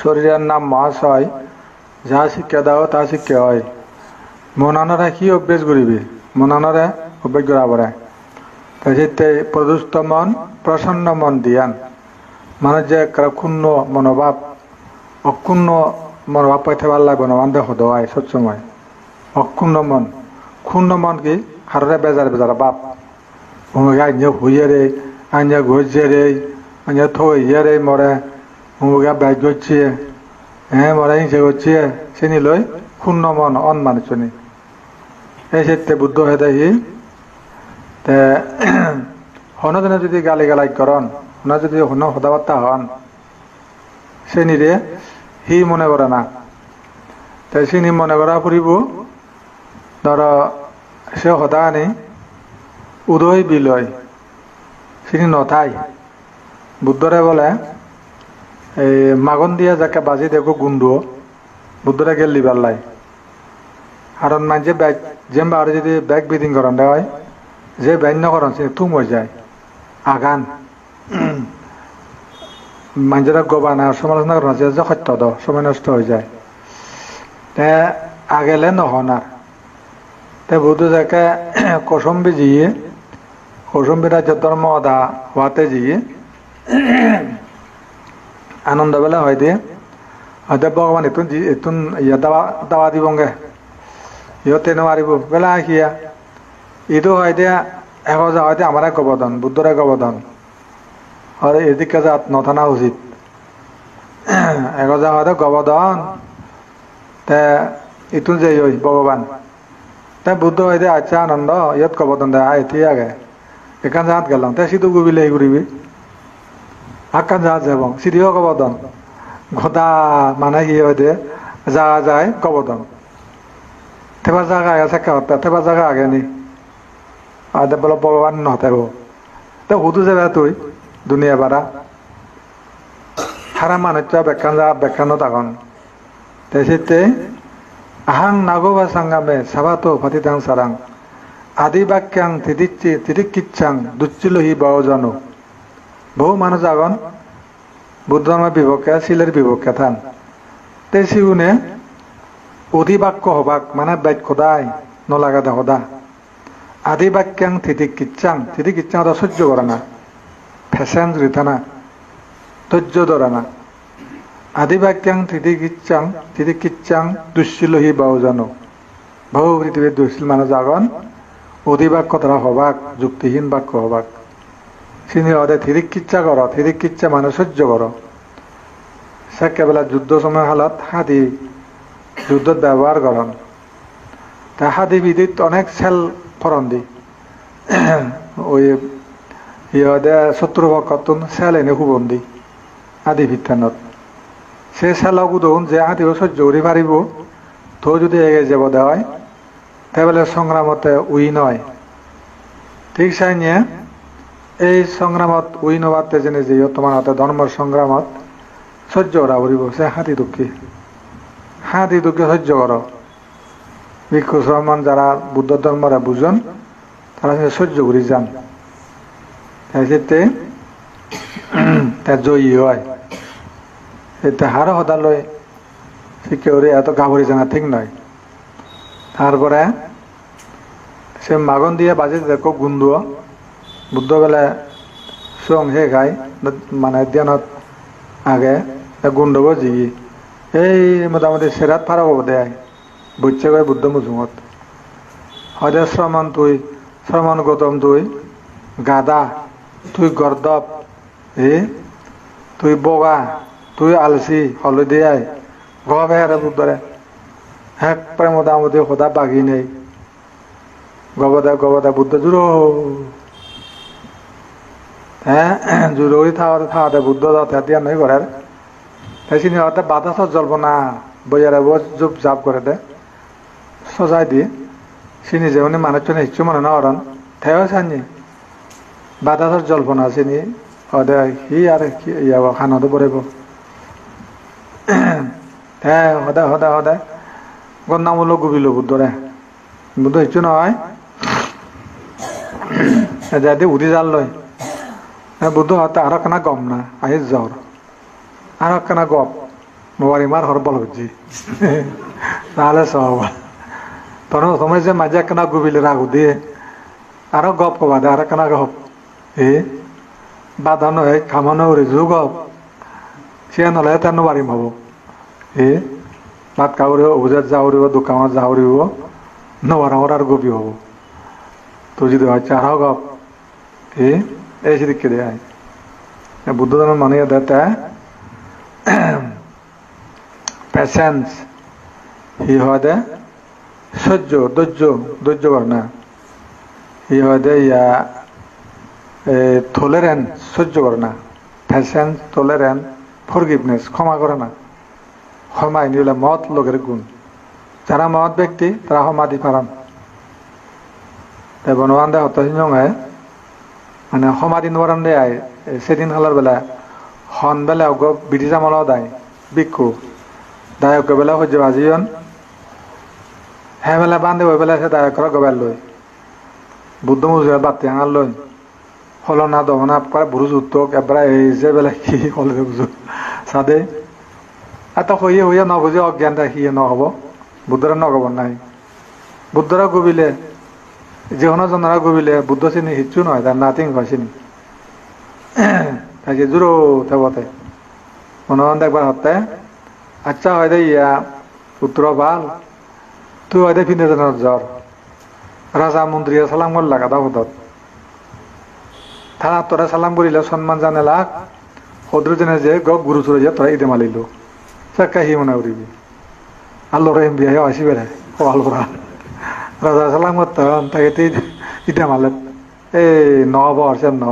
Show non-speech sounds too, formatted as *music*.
শরীরের নাম মহাশয় যা শিক্ষা দাও তা শিক্ষা হয়। মনানরা কি অভ্যেস করিবে মনানরা অভ্যেস পড়ে তাইতে প্রদুষ্ট মন প্রসন্ন মন দিয়ান মানে যে ক্ষুণ্ণ মনোভাব অক্ষুণ্ণ মনোভাব পাইতে ভাল লাগবে না মান দেখো দেওয়ায় সবসময় অক্ষুণ্ণ মন। ক্ষুণ্ণ মন কি? হারে বেজার বেজার বাপ উমুকে আইনে হুইয়ে রে আইনে ঘুরছে রে থইয়ে রে মরে উমুকে ব্যাগ করছে হ্যাঁ মরে হিংসে করছে চিনি লই ক্ষুণ্ণ মন অন মানুষ এই সেতে বুদ্ধ হয়ে দেখি তে হনজনে যদি গালি গালাই করন হন যদি হন সদাবার্তা হন সে নিরে হি মনে করে না। তাই চিনি মনে করা ফুরিব ধর সে সদা আনি উদয় বিলয় চিনি নথাই। বুদ্ধরে বলে মাগন দিয়া যাকে বাজি দেখো গুন্ডুও বুদ্ধরে গেল লিবার লাই। কারণ মাঝে ব্যাগ যেমবা আর যদি ব্যাগ বিদিং করেন দেওয়ায় যে ব্যান্য করেন সে তুম হয়ে যায়। আগান। মানুষেরা গবানা সমালোচনা করেন যে যে সত্য দ সময় নষ্ট হয়ে যায়। তে আগেলে নহনার তে বুদ্ধ যাকে *clears throat* কৌশম্বী জিয়ে, কৌশম্বী রাজ্য ধর্ম অদা হওয়াতে জিয়ে দিয়ে হয়তো ভগবান এতুন এতুন ইয়া দাওয়া দাওয়া দিবঙ্গে ইহঁতে নোৱাৰিব বেলা আখিয়া এইটো হয় এতিয়া এগজা হয় আমাৰ গবধন বুদ্ধৰে গবধন হয় এদিকে যাত নথনা উচিত। এগজা হয় গবধন তে ইটো যে ঐ ভগৱান। তে বুদ্ধ দে আচ্ছা আনন্দ। ইয়াত গবধন দে এতিয়া আগে। এখান জাহাত গেলাম। তে সিধু গুবিলে ঘুরিবি আকান জাহাজ যাব সিধিও গবধন ঘটা মানে কি হয় যা যায় গবধন তেবা জায়গা আছে কাহতা তেবা জায়গা আগে নি। আদে বলো ভগবান নহতেব তে হুদু যাবে তুই, দুনিয়া বারা হারা মানুষ বেকান যা বেকানো তখন তে সেতে আহাং নাগোবা সাঙ্গামে সাবাতো ফাতিতাং সারাং আদি বাক্যাং তিদিচ্ছি তিদিকিচ্ছাং দুচ্ছিলহি বাওজানো বহু আগন বুদ্ধ ধর্মের বিপক্ষে শিলের বিপক্ষে থান। তে শিউনে অধিবাক্য হবাক মানে বাক্য দায়, নলাগা দে সদা আদি বাক্যাং থিতিক কিচ্ছাং থিতিক কিচ্ছাং তো সহ্য করে না। ফ্যাশন রিতা না ধৈর্য ধরে না। আদি বাক্যাং থিতিক কিচ্ছাং থিতিক কিচ্ছাং দুশ্চিলহি বাউ জানো। বহু পৃথিবীর দুশ্চিল মানুষ আগন অধিবাক্য দ্বারা হবাক, যুক্তিহীন বাক্য হবাক। চিনি অদে থিরিক কিচ্ছা কর থিরিক কিচ্ছা মানে সহ্য কর সে কেবল যুদ্ধ সময় হালত হাতি যুদ্ধত ব্যবহার করেন তা হাদি বিদিত অনেক সেল ফরন দি ওই ইহদে শত্রু পক্ষতুন সেল এনে হুবন্দি আদি ভিত্তানত। সে সেলক উদন যে আদিও সহ্য করি পারিব তো যদি এগে যাব দেওয়ায় তাহলে সংগ্রামতে উই নয়। ঠিক চাই নিয়ে এই সংগ্রামত, উই নবাতে জেনে যে তোমার হাতে ধর্মের সংগ্রামত সহ্য করা করিব সে হাতি দুঃখী। হাতি দুঃখে সহ্য করো ভিক্ষু শ্রমণ যারা বুদ্ধ ধর্মরা বুঝন তারা সহ্য করি যান। তাই সেতে তার জয়ী হয়। এতে হারও সদালয় শিক্ষা করে এত গাভরি জানা ঠিক নয় তারপরে সে মাগন দিয়ে বাজে দেখো গুন্দুয় বুদ্ধবেলা চং হে খাই মানে ধ্যানত আগে গোন্ধব জিগি এই মোটামুটি চেৰাত ফাৰক হ'ব দে বুজছে কয় বুদ্ধ মুজুঙত হয় শ্ৰমণ তুই শ্ৰমণ গৌতম তুই গাদা তুই গৰ্দপ হে তুই বগা তুই আলচি হলদিয়াই গভ হেৰে বুদ্ধৰে হেক প্ৰেম মোটামুটি সদা বাঘি নাই গবদা গবদা বুদ্ধ জোৰ। জুড়ি থাওয়াতে থাওয়াতে বুদ্ধ যাতে দিয়া নই করে তাই চিনি হতে বাতাস জ্বলব না বইয়ারে জুপ জাপ করে দে। সজাই দিয়ে চিনি যেমনি মানুষজন ইচ্ছু মনে না অরণ থেও চানি। বাতাসর জল্প না চিনি হদে সি আর ইয়াব, খানতো পড়িব হ্যাঁ সদায় সদায় সদায় গন্ধামূলক গুবিলো বুদ্ধরে বুদ্ধ ইচ্ছু নহয়। যাতে উঠি জাল লয়। বুদ্ধ হতে আর কেনা গম না আহি জ্বর। আর কেনা গপ মোবারি মার হরবল হচ্ছি। তাহলে সব। তখন তোমার যে মাঝে কেনা গুবিলে রাগু দিয়ে, আরও গপ কবা দে আর কেনা গপ। এ বাধা নয় খামানো রে যু গপ। সে নলে তেন বাড়ি হব। এ, ভাত কাউরিব, অবুজাত যাওরিব দোকানত যাওরিব নবারামর আর গবি হব। তো যদি হচ্ছে আরও গপ। এ বুদ্ধ ধর্ম মানে দেয় পেশেন্স হি হয় দে সহ্য ধৈর্য ধৈর্য করে না হি হয় দে ইয়া টলারেন্স সহ্য করে না পেশেন্স টলারেন্স ফরগিভনেস ক্ষমা করে না। ক্ষমা এনে হলে মত লোকের গুণ। যারা মত ব্যক্তি, তারা সমাধি পারান তাই বনবান দে হতাশিঞ্জঙে মানে সমাধি নরান দে আয় সেদিন খালার বেলা অগ ব্রিটিশ আমলাও দায় বিক্ষু দায়ক বেলা সহ্য বাজিয়ন হে বেলা বান্ধে বেলা সে দায়কর গবেল লই বুদ্ধ মুজুর বাতি আঙাল লই হলনা দমনা করে বুরুজ উত্তক এবার এই যে বেলা কি হলে বুঝো সাদে এত হইয়ে হইয়ে নবুঝে অজ্ঞান রাখিয়ে নহব বুদ্ধরা নগব নাই। বুদ্ধরা গবিলে যেহনো জনরা গবিলে বুদ্ধ চিনি, হিচ্ছু নহয় তার নাতিং চিনি। তাকে জুরো থাকতে মনোরঞ্জন দেখবার হতে আচ্ছা হয় ইয়া, পুত্র ভালো তুই হয় ফিনে জনের জ্বর। রাজা মন্ত্রী সালাম করলা গাদা হতত থানা তোরা সালাম করিলে সম্মান জানে লাগ। সদর জেনে যে গ গুরু চুরে যে তোরা ইদে মালিল। চাকা হি মনে করিবি আল্লোর এম বিয়া আসি বেড়ে সকাল করা রাজা সালামত তাকে ইদে মালে এই নব আসেন ন